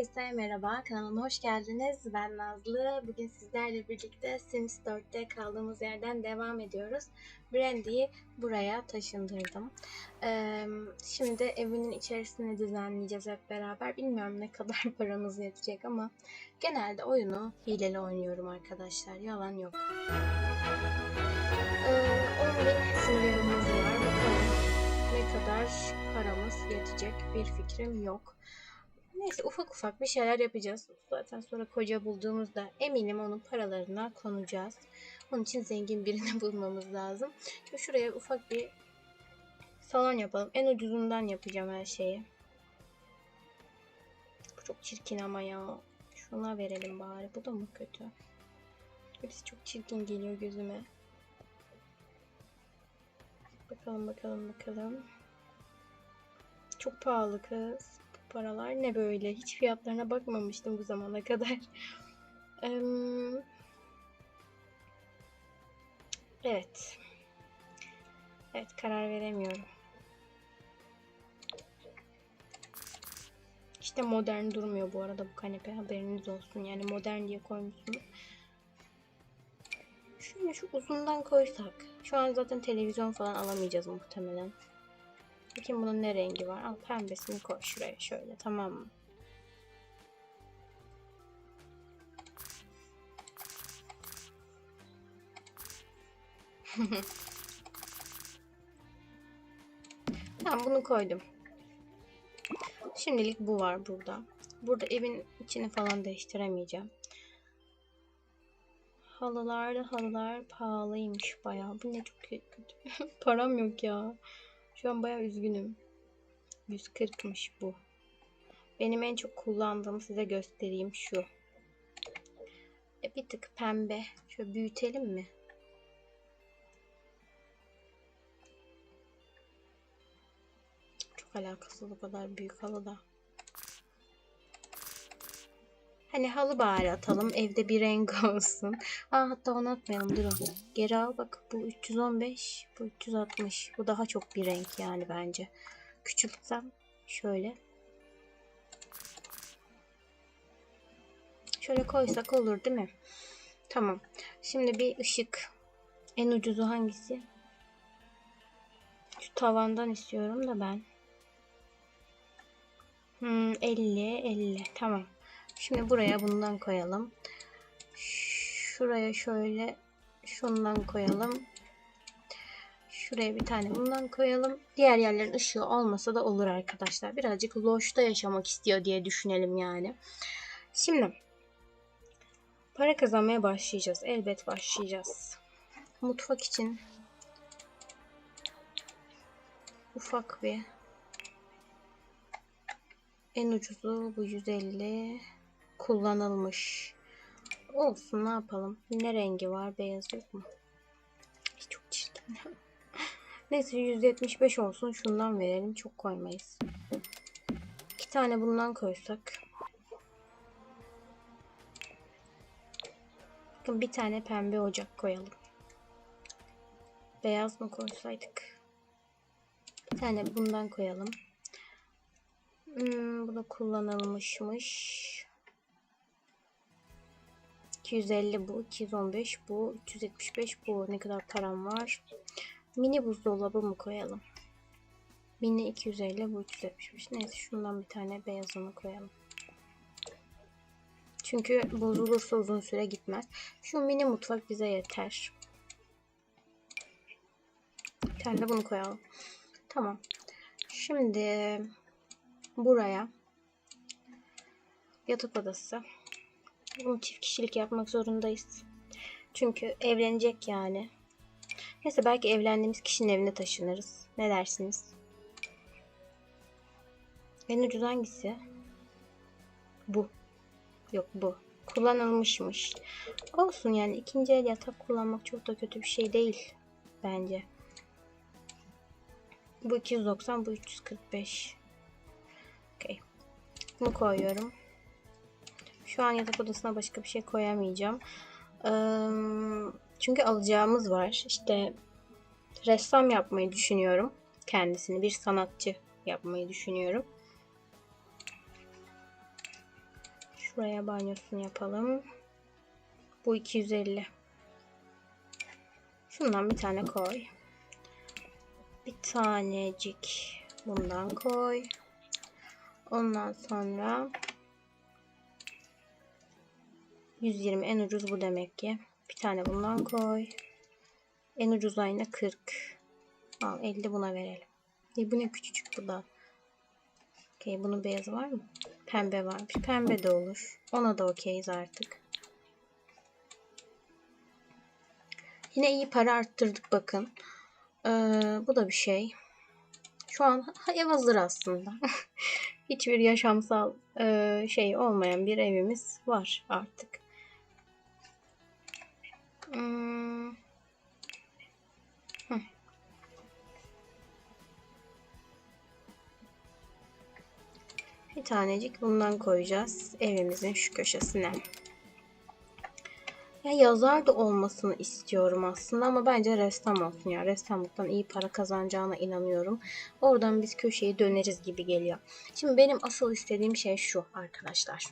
Herkese merhaba, kanalıma hoş geldiniz. Ben Nazlı. Bugün sizlerle birlikte Sims 4'te kaldığımız yerden devam ediyoruz. Brandy'yi buraya taşındırdım. Ee, şimdi evinin içerisini düzenleyeceğiz hep beraber. Bilmiyorum ne kadar paramız yetecek ama genelde oyunu hileli oynuyorum arkadaşlar. Yalan yok. Ee, 10 bin sınırımız var. Bakalım ne kadar paramız yetecek bir fikrim yok. Neyse ufak ufak bir şeyler yapacağız. Zaten sonra koca bulduğumuzda eminim onun paralarına konacağız. Onun için zengin birini bulmamız lazım. Şimdi şuraya ufak bir salon yapalım. En ucuzundan yapacağım her şeyi. Bu çok çirkin ama ya. Şuna verelim bari. Bu da mı kötü? Hepsi çok çirkin geliyor gözüme. Bakalım bakalım bakalım. Çok pahalı kız. Paralar ne böyle? Hiç fiyatlarına bakmamıştım bu zamana kadar. Evet. Evet karar veremiyorum. İşte modern durmuyor bu arada bu kanepe haberiniz olsun. Yani modern diye koymuşsunuz. Şöyle şu uzundan koysak. Şu an zaten televizyon falan alamayacağız muhtemelen. Bakayım bunun ne rengi var? Al pembesini koy şuraya şöyle tamam mı? tamam bunu koydum. Şimdilik bu var burada. Burada evin içini falan değiştiremeyeceğim. Halılar da halılar pahalıymış bayağı. Bu ne çok kötü. Param yok ya. Şu an bayağı üzgünüm. 140'mış bu. Benim en çok kullandığım size göstereyim şu. E, bir tık pembe. Şöyle büyütelim mi? Çok alakasız bu kadar büyük halı da. Hani halı bari atalım. Evde bir renk olsun. Aa hatta onu atmayalım. Dur o. Geri al bak. Bu 315. Bu 360. Bu daha çok bir renk yani bence. Küçültsem şöyle. Şöyle koysak olur değil mi? Tamam. Şimdi bir ışık. En ucuzu hangisi? Şu tavandan istiyorum da ben. Hmm, 50, 50. Tamam. Şimdi buraya bundan koyalım. Şuraya şöyle şundan koyalım. Şuraya bir tane bundan koyalım. Diğer yerlerin ışığı olmasa da olur arkadaşlar. Birazcık loşta yaşamak istiyor diye düşünelim yani. Şimdi para kazanmaya başlayacağız. Elbet başlayacağız. Mutfak için ufak bir en ucuzu bu 150 kullanılmış. Olsun ne yapalım. Ne rengi var? Beyaz yok mu? Çok çirkin. Neyse 175 olsun. Şundan verelim. Çok koymayız. İki tane bundan koysak. Bakın bir tane pembe ocak koyalım. Beyaz mı koysaydık? Bir tane bundan koyalım. Hmm, bu da kullanılmışmış. 250 bu, 215 bu, 375 bu. Ne kadar param var? Mini buzdolabı mı koyalım? Mini 250 bu 375. Neyse şundan bir tane beyazını koyalım. Çünkü bozulursa uzun süre gitmez. Şu mini mutfak bize yeter. Bir tane de bunu koyalım. Tamam. Şimdi buraya yatak odası. Bunu çift kişilik yapmak zorundayız. Çünkü evlenecek yani. Neyse belki evlendiğimiz kişinin evine taşınırız. Ne dersiniz? En ucuz hangisi? Bu. Yok bu. Kullanılmışmış. Olsun yani ikinci el yatak kullanmak çok da kötü bir şey değil. Bence. Bu 290, bu 345. Okey. Bunu koyuyorum. Şu an yatak odasına başka bir şey koyamayacağım. Çünkü alacağımız var. İşte ressam yapmayı düşünüyorum. Kendisini bir sanatçı yapmayı düşünüyorum. Şuraya banyosunu yapalım. Bu 250. Şundan bir tane koy. Bir tanecik bundan koy. Ondan sonra 120 en ucuz bu demek ki. Bir tane bundan koy. En ucuz ayna 40. Al 50 buna verelim. E, bu ne küçücük bu da. Okey bunun beyazı var mı? Pembe varmış. Pembe de olur. Ona da okeyiz artık. Yine iyi para arttırdık bakın. Ee, bu da bir şey. Şu an ev hazır aslında. Hiçbir yaşamsal e, şey olmayan bir evimiz var artık. Hmm. Hı. Bir tanecik bundan koyacağız evimizin şu köşesine. Ya yazar da olmasını istiyorum aslında ama bence ressam olsun ya. Ressamlıktan iyi para kazanacağına inanıyorum. Oradan biz köşeyi döneriz gibi geliyor. Şimdi benim asıl istediğim şey şu arkadaşlar.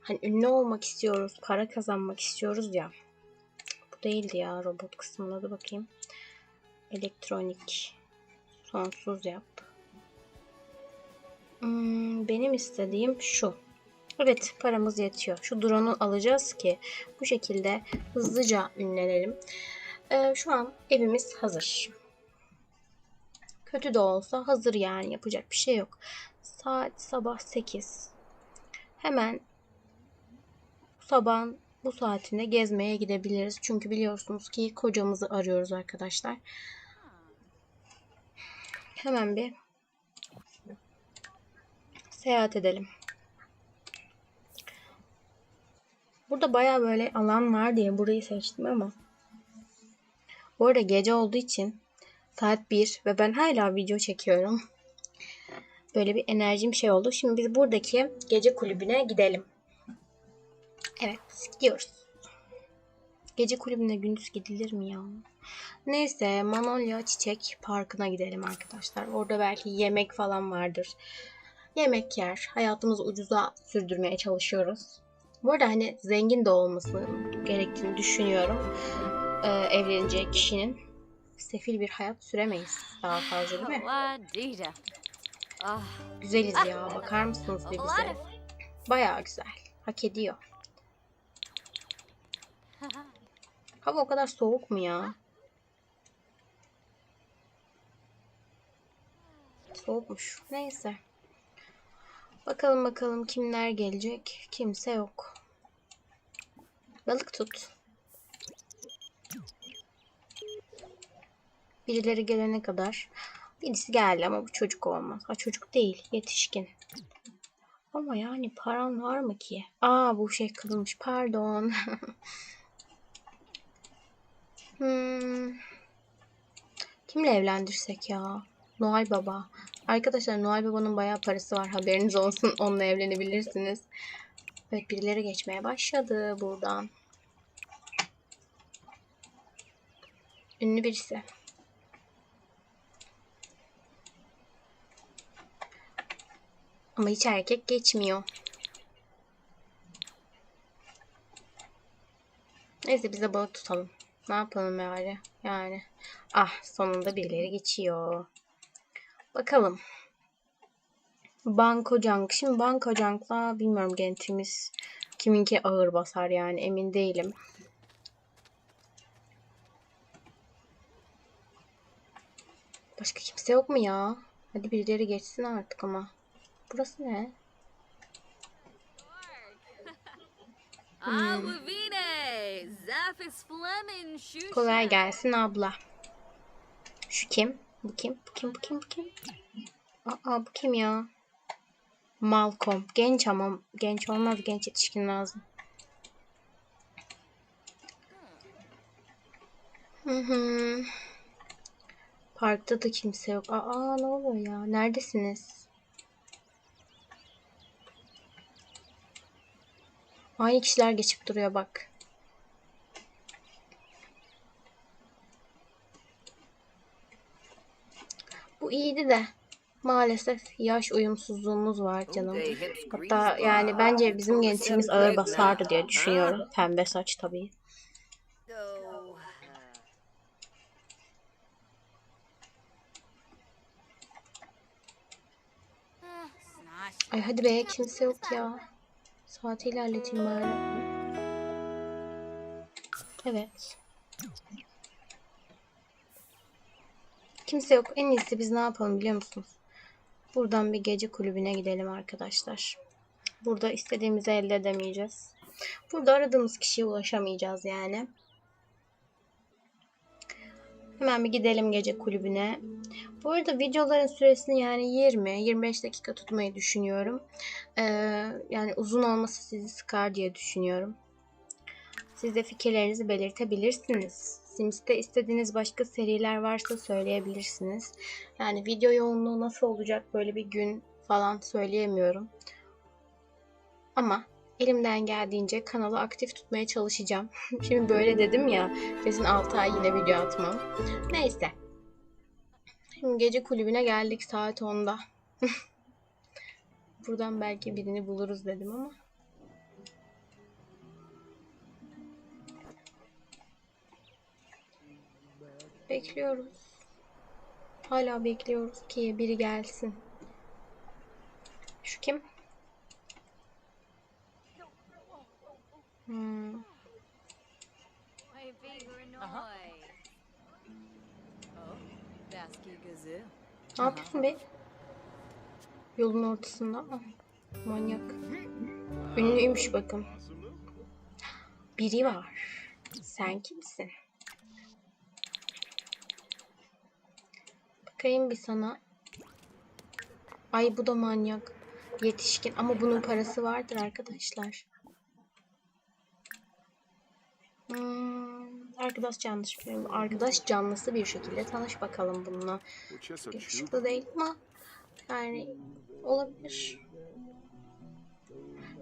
Hani ünlü olmak istiyoruz, para kazanmak istiyoruz ya. Değildi ya robot kısmına adı bakayım. Elektronik. Sonsuz yap. Hmm, benim istediğim şu. Evet paramız yetiyor. Şu drone'u alacağız ki bu şekilde hızlıca ünlenelim. Ee, şu an evimiz hazır. Kötü de olsa hazır yani yapacak bir şey yok. Saat sabah 8. Hemen sabahın bu saatinde gezmeye gidebiliriz. Çünkü biliyorsunuz ki kocamızı arıyoruz arkadaşlar. Hemen bir seyahat edelim. Burada baya böyle alan var diye burayı seçtim ama bu arada gece olduğu için saat 1 ve ben hala video çekiyorum. Böyle bir enerjim şey oldu. Şimdi biz buradaki gece kulübüne gidelim. Evet gidiyoruz. Gece kulübüne gündüz gidilir mi ya? Neyse Manolya Çiçek Parkı'na gidelim arkadaşlar. Orada belki yemek falan vardır. Yemek yer. Hayatımızı ucuza sürdürmeye çalışıyoruz. Bu arada hani zengin de olması gerektiğini düşünüyorum. Ee, evlenecek kişinin. Sefil bir hayat süremeyiz daha fazla değil mi? Güzeliz ya. Bakar mısınız bir bize? Bayağı güzel. Hak ediyor. Hava o kadar soğuk mu ya? Soğukmuş. Neyse. Bakalım bakalım kimler gelecek. Kimse yok. Balık tut. Birileri gelene kadar. Birisi geldi ama bu çocuk olmaz. Ha çocuk değil. Yetişkin. Ama yani paran var mı ki? Aa bu şey kırılmış. Pardon. hmm. Kimle evlendirsek ya? Noel Baba. Arkadaşlar Noel Baba'nın bayağı parası var. Haberiniz olsun. Onunla evlenebilirsiniz. Evet birileri geçmeye başladı buradan. Ünlü birisi. Ama hiç erkek geçmiyor. Neyse biz de balık tutalım. Ne yapalım yani? Yani. Ah sonunda birileri geçiyor. Bakalım. Banko Junk. Şimdi Banko Junk'la bilmiyorum gençimiz kiminki ağır basar yani emin değilim. Başka kimse yok mu ya? Hadi birileri geçsin artık ama. Burası ne? ah, Kolay gelsin abla. Şu kim? Bu kim? Bu kim? Bu kim? Bu kim? Aa bu kim ya? Malcolm. Genç ama genç olmaz. Genç yetişkin lazım. Hı hı. Parkta da kimse yok. Aa ne oluyor ya? Neredesiniz? Aynı kişiler geçip duruyor bak. Bu iyiydi de. Maalesef yaş uyumsuzluğumuz var canım. Hatta yani bence bizim gençliğimiz ağır basardı diye düşünüyorum. Pembe saç tabii. Ay hadi be kimse yok ya. Saati ilerleteyim bari. Evet. Kimse yok. En iyisi biz ne yapalım biliyor musunuz? Buradan bir gece kulübüne gidelim arkadaşlar. Burada istediğimizi elde edemeyeceğiz. Burada aradığımız kişiye ulaşamayacağız yani. Hemen bir gidelim gece kulübüne. Bu arada videoların süresini yani 20-25 dakika tutmayı düşünüyorum. Ee, yani uzun olması sizi sıkar diye düşünüyorum. Siz de fikirlerinizi belirtebilirsiniz. Sims'te istediğiniz başka seriler varsa söyleyebilirsiniz. Yani video yoğunluğu nasıl olacak böyle bir gün falan söyleyemiyorum. Ama elimden geldiğince kanalı aktif tutmaya çalışacağım. Şimdi böyle dedim ya kesin 6 ay yine video atmam. Neyse. Şimdi gece kulübüne geldik saat 10'da. Buradan belki birini buluruz dedim ama. Bekliyoruz. Hala bekliyoruz ki biri gelsin. Şu kim? Hmm. Gazoo. Ne yapıyorsun be? Yolun ortasında. Ah, Manyak. Ünlüymüş bakın. Biri var. Sen kimsin? Bakayım bir sana. Ay bu da manyak. Yetişkin ama bunun parası vardır arkadaşlar. Hmm, arkadaş canlısı, arkadaş canlısı bir şekilde tanış bakalım bununla. Yakışıklı değil ama yani olabilir.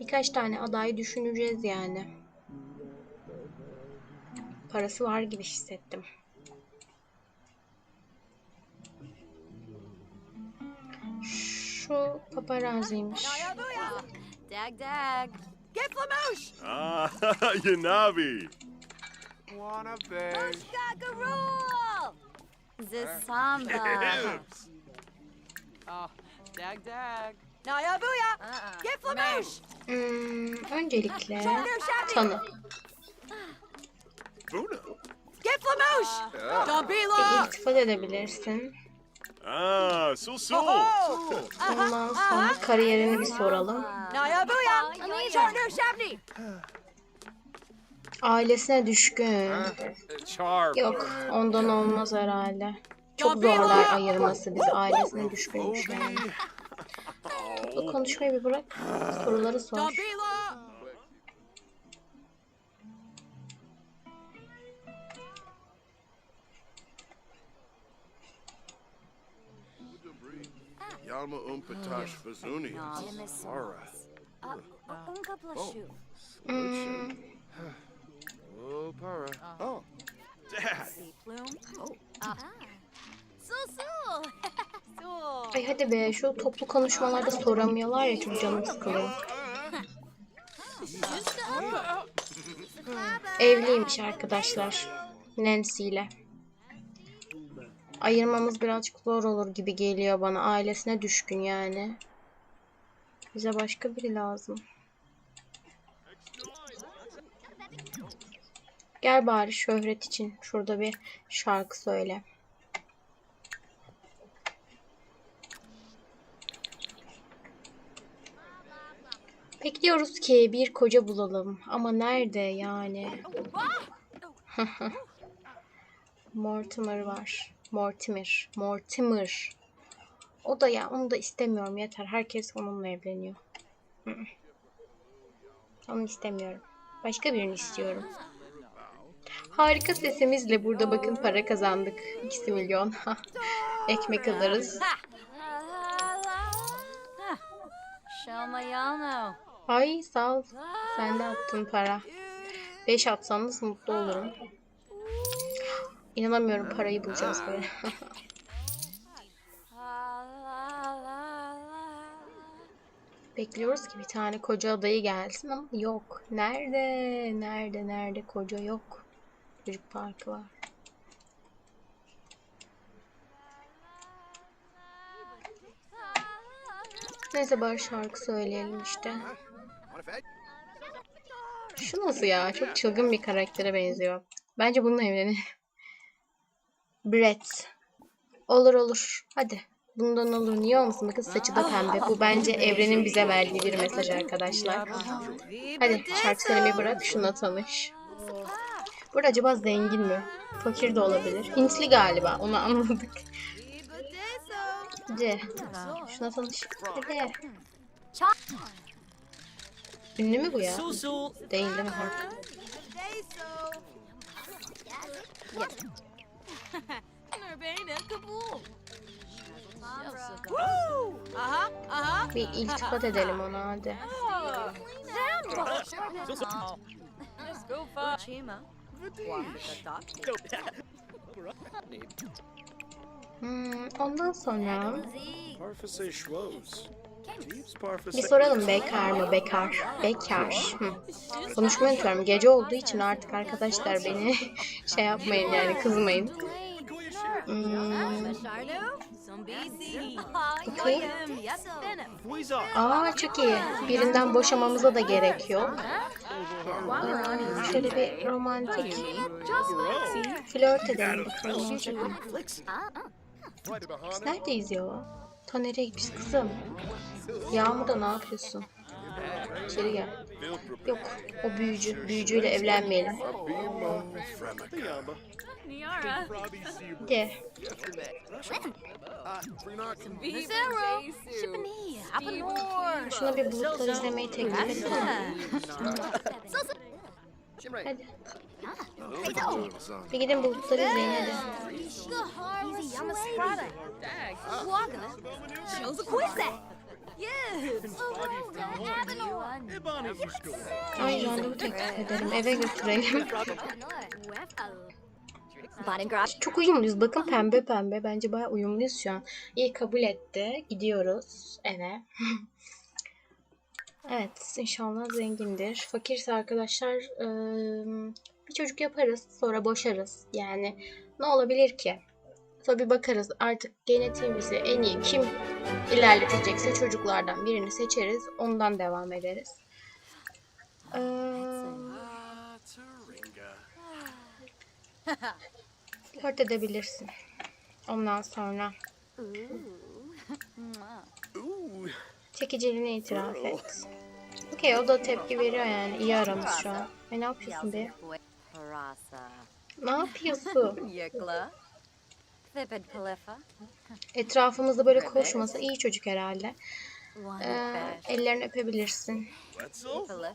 Birkaç tane aday düşüneceğiz yani. Parası var gibi hissettim. Şu paparaziymiş. Dag dag. Get Flamouche! Ah, Yanabi. Wanna? Gagaroo! The samba. Oh, dag dag. Naya booyah! Get Flamouche! Hmm, öncelikle tanı. Get Flamouche! Ve Gabila! iltifat edebilirsin. So so. Ondan sonra kariyerini bir soralım. Naya Shabney! Ailesine düşkün. Char. Yok, ondan olmaz herhalde. Çok zorlar ayırması bizi ailesine düşkünmüş yani. Bu konuşmayı bir bırak. Soruları sor. Yalma umpatash bazuni. Ara. Unka plashu. Hmm, Oh, para. Oh. Dad. Plume. Oh. Su su. Su. ay hadi be şu toplu konuşmalarda soramıyorlar ya çok canım sıkılıyor. Evliymiş arkadaşlar. Nancy ile. Ayırmamız birazcık zor olur gibi geliyor bana. Ailesine düşkün yani. Bize başka biri lazım. Gel bari şöhret için şurada bir şarkı söyle. Bekliyoruz ki bir koca bulalım. Ama nerede yani? Mortimer var. Mortimer. Mortimer. O da ya onu da istemiyorum yeter. Herkes onunla evleniyor. Hı. Onu istemiyorum. Başka birini istiyorum. Harika sesimizle burada bakın para kazandık. 2 milyon. Ekmek alırız. Ay sağ ol. Sen de attın para. 5 atsanız mutlu olurum. İnanamıyorum parayı bulacağız böyle. Bekliyoruz ki bir tane koca adayı gelsin ama yok. Nerede? Nerede? Nerede? Koca yok. Çocuk parkı var. Neyse bari şarkı söyleyelim işte. Şu nasıl ya? Çok çılgın bir karaktere benziyor. Bence bununla evlenelim. Brett. Olur olur. Hadi. Bundan olur. Niye olmasın? Bakın saçı da pembe. Bu bence evrenin bize verdiği bir mesaj arkadaşlar. Hadi şarkı söylemeyi bırak. Şuna tanış. Burada acaba zengin mi? Fakir de olabilir. Hintli galiba. Onu anladık. Hadi. Şuna tanış. Hadi. Ünlü mü bu ya? Değil değil mi? Ha. Aha, aha. Bir iltifat edelim ona hadi. Hmm, ondan sonra. Bir soralım bekar mı? Bekar. Bekar. Hı. Konuşmayı unutuyorum. Gece olduğu için artık arkadaşlar beni şey yapmayın yani kızmayın. Hmm, bakayım. Aa çok iyi. Birinden boşamamıza da gerek yok. Aa, şöyle bir romantik flört edelim bakalım. olacak mı? Biz neredeyiz ya? Ta nereye gitmiş kızım? Yağmurda ne yapıyorsun? İçeri gel. Yok o büyücü. Büyücüyle evlenmeyelim. Fremek. De. Şuna bir bulutlar izlemeyi teklif etsene. Hadi. Bir gidin bulutları izleyin hadi. Ay randevu teklif ederim. Eve götürelim. Çok uyumluyuz. Bakın pembe pembe. Bence bayağı uyumluyuz şu an. İyi kabul etti. Gidiyoruz eve. evet inşallah zengindir. Fakirse arkadaşlar ıı, bir çocuk yaparız. Sonra boşarız. Yani ne olabilir ki? Tabii bakarız artık genetiğimizi en iyi kim ilerletecekse çocuklardan birini seçeriz. Ondan devam ederiz. Ee, flört edebilirsin. Ondan sonra Ooh. çekiciliğini itiraf et. Okey o da tepki veriyor yani. iyi aramız şu an. E ne yapıyorsun be? Ne yapıyorsun? Etrafımızda böyle koşmasa iyi çocuk herhalde. Ee, ellerini öpebilirsin.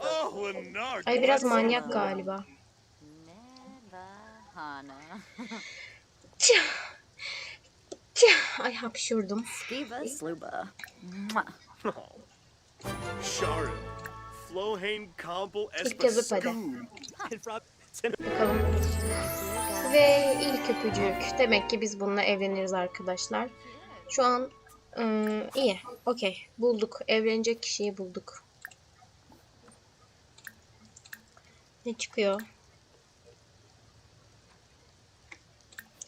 Oh. Ay biraz manyak galiba. Ay hapşurdum. Sluba. Sharon. Flohain Compel İlk yazıp hadi. Bakalım. Ve ilk öpücük. Demek ki biz bununla evleniriz arkadaşlar. Şu an ıı, iyi. Okey. Bulduk. Evlenecek kişiyi bulduk. Ne çıkıyor?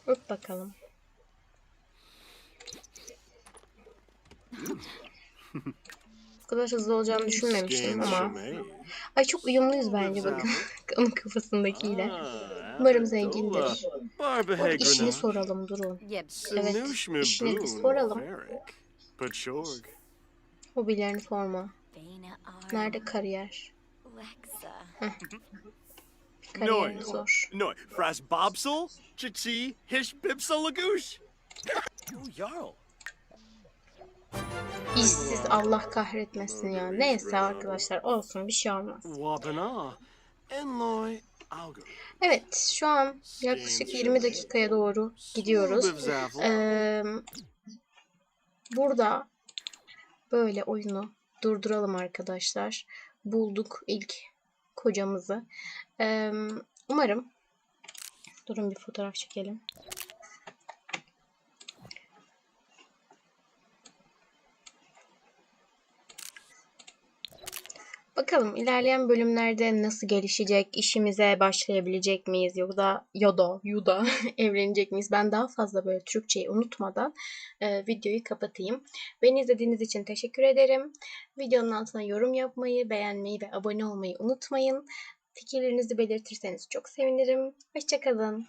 Öp bakalım. Kadar hızlı olacağını düşünmemiştim ama. Ay çok uyumluyuz bence bakın. Onun kafasındakiyle. Umarım zengindir. Arada işini soralım durun. Yep. Evet, bir Boone soralım. Hobilerini sorma. Nerede kariyer? Kariyerini sor. Noy. Fras Bobsel. Chichi. Hish Bibsel Lagoosh. Oh, Jarl. İşsiz Allah kahretmesin ya. Neyse arkadaşlar olsun bir şey olmaz. Evet şu an yaklaşık 20 dakikaya doğru gidiyoruz. Ee, burada böyle oyunu durduralım arkadaşlar. Bulduk ilk kocamızı. Ee, umarım durun bir fotoğraf çekelim. Bakalım ilerleyen bölümlerde nasıl gelişecek, işimize başlayabilecek miyiz yoksa Yoda, Yuda evlenecek miyiz? Ben daha fazla böyle Türkçeyi unutmadan e, videoyu kapatayım. Beni izlediğiniz için teşekkür ederim. Videonun altına yorum yapmayı, beğenmeyi ve abone olmayı unutmayın. Fikirlerinizi belirtirseniz çok sevinirim. Hoşçakalın.